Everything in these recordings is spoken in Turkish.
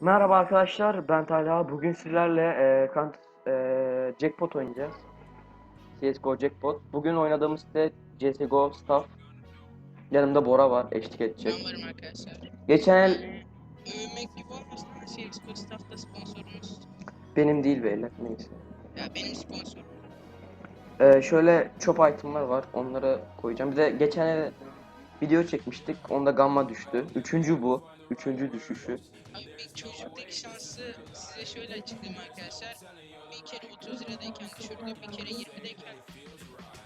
Merhaba arkadaşlar, ben Talha. Bugün sizlerle e, kant, e, Jackpot oynayacağız. CSGO Jackpot. Bugün oynadığımız site CSGO Staff. Yanımda Bora var, eşlik edecek. Ben varım arkadaşlar. Geçen el Yani, övmek gibi olmasın ama CSGO Staff'ta sponsorumuz. benim değil beyler, neyse. Ya benim sponsorum. E, şöyle çöp itemlar var, onları koyacağım. Bir de geçen el video çekmiştik, onda gamma düştü. Üçüncü bu, üçüncü düşüşü. Abi bir çocuktaki şansı size şöyle açıklayayım arkadaşlar. Bir kere 30 liradayken düşürdü, bir kere 20'deyken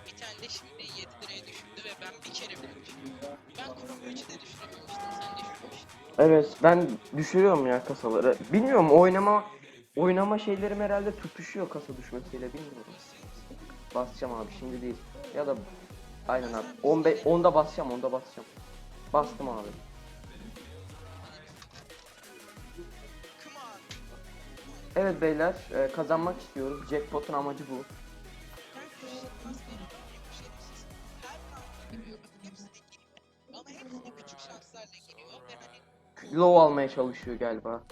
bir tane de şimdi 7 liraya düşürdü ve ben bir kere bile düşürdüm. Ben Chrome 3'ü de düşürememiştim, sen düşürmüştün. Evet, ben düşürüyorum ya kasaları. Bilmiyorum, oynama oynama şeylerim herhalde tutuşuyor kasa düşmesiyle, bilmiyorum. Basacağım abi şimdi değil. Ya da aynen abi. 15 10'da basacağım, 10'da basacağım. Bastım abi. Evet beyler, e, kazanmak istiyoruz. Jackpot'un amacı bu. Low almaya çalışıyor galiba.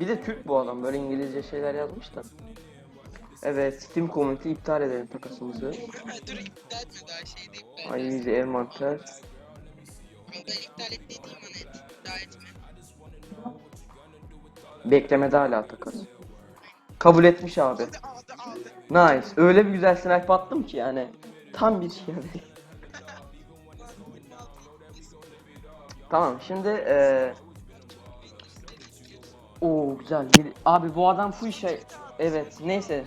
Bir de Türk bu adam, böyle İngilizce şeyler yazmış da. Evet, Steam Community iptal edelim takasımızı. Dur iptal etme daha şeyde iptal Ay edersin. envanter. Ama ben iptal et dediğim an et. Daha etme. Beklemede hala takas. Kabul etmiş abi. Aldı aldı aldı. Nice. Öyle bir güzel snipe attım ki yani. Tam bir şey yani. Tamam şimdi eee Oo güzel. Abi bu adam full şey. Evet neyse.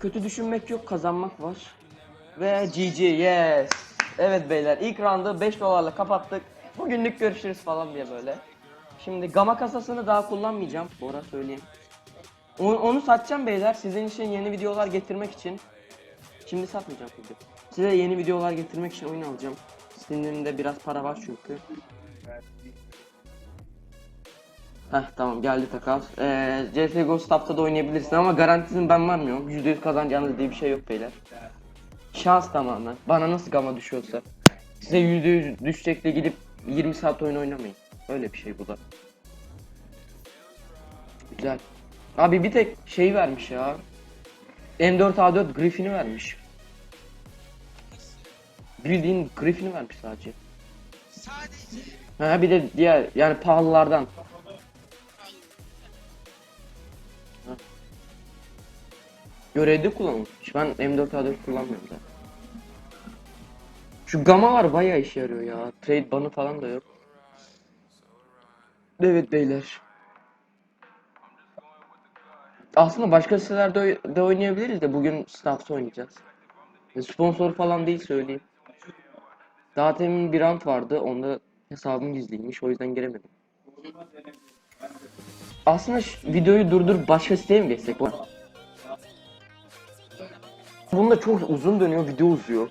Kötü düşünmek yok kazanmak var. Ve GG yes. Evet beyler ilk roundu 5 dolarla kapattık. Bugünlük görüşürüz falan diye böyle. Şimdi gama kasasını daha kullanmayacağım. Bora söyleyeyim. Onu, onu satacağım beyler sizin için yeni videolar getirmek için. Şimdi satmayacağım video. Size yeni videolar getirmek için oyun alacağım. Steam'de biraz para var çünkü. Heh tamam geldi takas. Ee, CSGO Staff'ta da oynayabilirsin ama garantisini ben vermiyorum. %100 kazanacağınız diye bir şey yok beyler. Şans tamamen. Bana nasıl gama düşüyorsa. Size %100 düşecek de gidip 20 saat oyun oynamayın. Öyle bir şey bu da. Güzel. Abi bir tek şey vermiş ya. M4A4 Griffin'i vermiş. Bildiğin Griffin'i vermiş sadece. Sadece Ha bir de diğer yani pahalılardan. Görevde kullanılmış. Ben M4A4 kullanmıyorum da. Şu Gamma var bayağı işe yarıyor ya. Trade banı falan da yok. Evet beyler. Aslında başka sitelerde de oynayabiliriz de bugün staff'ta oynayacağız. E, Sponsor falan değil söyleyeyim. Daha temin bir rant vardı. Onda hesabım gizliymiş. O yüzden giremedim. Aslında videoyu durdur başka siteye mi geçsek? Bunda çok uzun dönüyor, video uzuyor.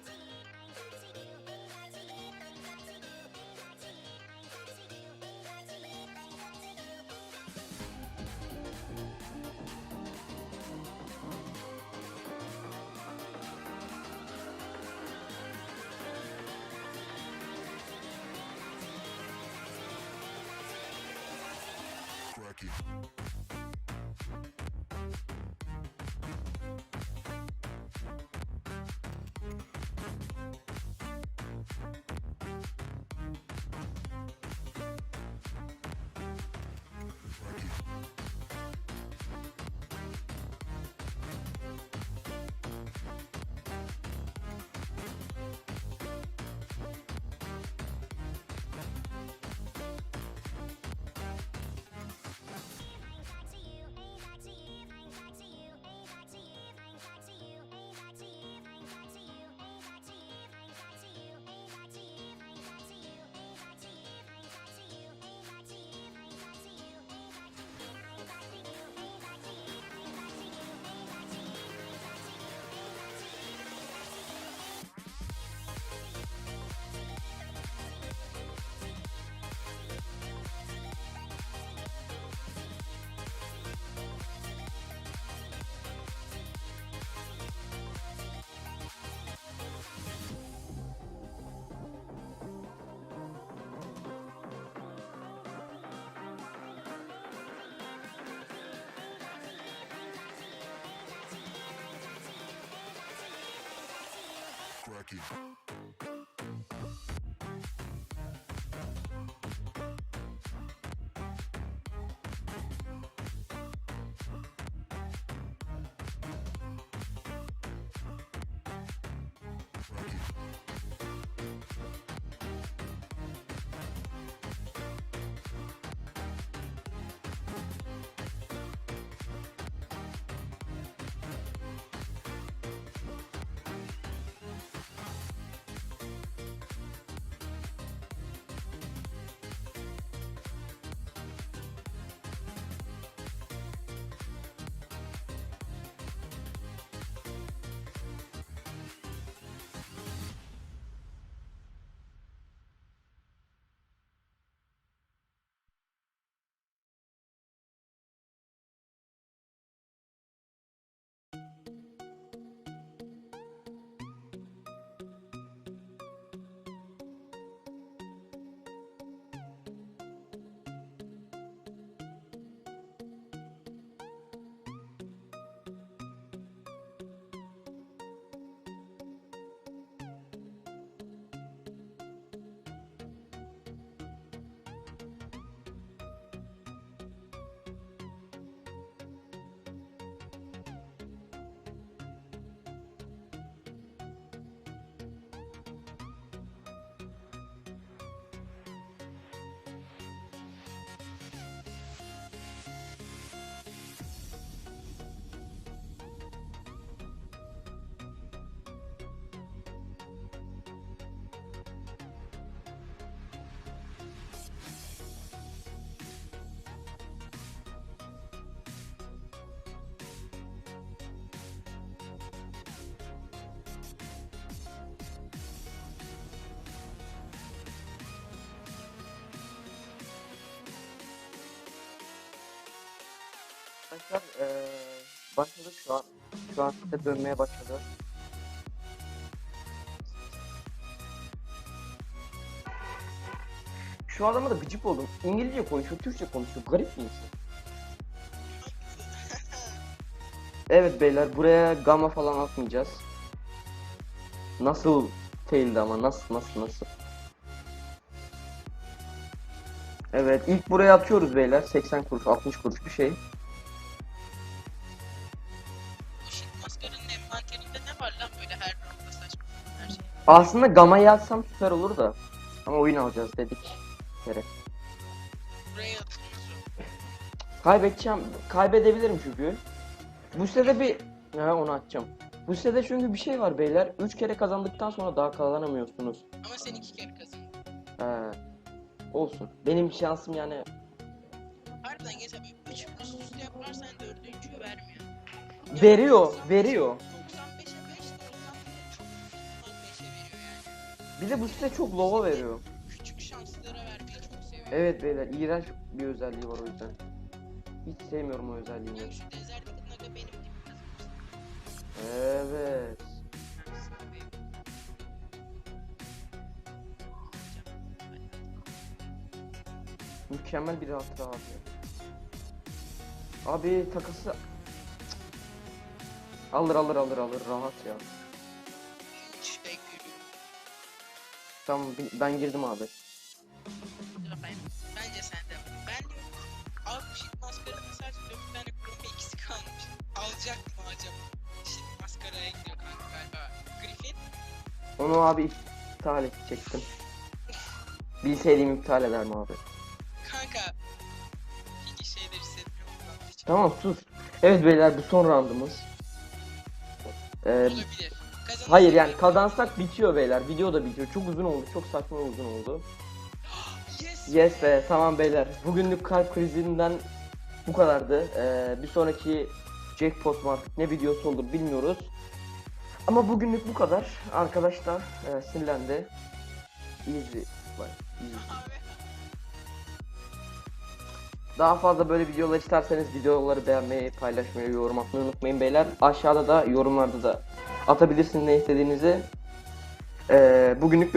You. Arkadaşlar eee başladık şu an. Şu an size dönmeye başladı. Şu adama da gıcık oldum. İngilizce konuşuyor, Türkçe konuşuyor. Garip bir insan. Evet beyler buraya gamma falan atmayacağız. Nasıl faildi ama nasıl nasıl nasıl. Evet ilk buraya atıyoruz beyler 80 kuruş 60 kuruş bir şey. Aslında gamma yazsam süper olur da. Ama oyun alacağız dedik. Buraya o. Kaybedeceğim. Kaybedebilirim çünkü. Bu sitede bir... Ha onu atacağım. Bu sitede çünkü bir şey var beyler. 3 kere kazandıktan sonra daha kazanamıyorsunuz. Ama sen iki kere kazandın. He. Olsun. Benim şansım yani Harbiden geçen bir üç üst üste yaparsan dördüncüyü vermiyor. veriyor, veriyor. Bir de bu site çok lova veriyor. Küçük şanslara vermeyi çok seviyorum. Evet beyler iğrenç bir özelliği var o yüzden. Hiç sevmiyorum o özelliğini. Benim şu Desert Naga benim gibi. Evet. Mükemmel bir hatıra abi. Abi takası alır alır alır alır rahat ya. Tamam ben girdim abi. Ben, bence sende. Ben diyorum abi shit maskaranın sadece 4 tane kurulma ikisi kalmış. Alacak mı acaba? Shit maskaraya gidiyor kanka galiba. Griffin Onu abi iptal edecektim. Bilseydim iptal ederim abi. kanka hiç şeyler hissetmiyorum. Tamam sus. Evet beyler bu son roundumuz. Ee, Olabilir. Kazanırsak hayır yani kazansak bitiyor beyler. Video da bitiyor. Çok uzun oldu. Çok saçma uzun oldu. Yes. Yes be tamam beyler. Bugünlük kalp krizinden bu kadardı. Ee, bir sonraki jackpot mu artık ne videosu olur bilmiyoruz. Ama bugünlük bu kadar. Arkadaşlar e, sinirlendi. Easy. Bak, easy. Abi. Daha fazla böyle videolar isterseniz videoları beğenmeyi, paylaşmayı, yorum atmayı unutmayın beyler. Aşağıda da yorumlarda da atabilirsiniz ne istediğinizi. Ee, bugünlük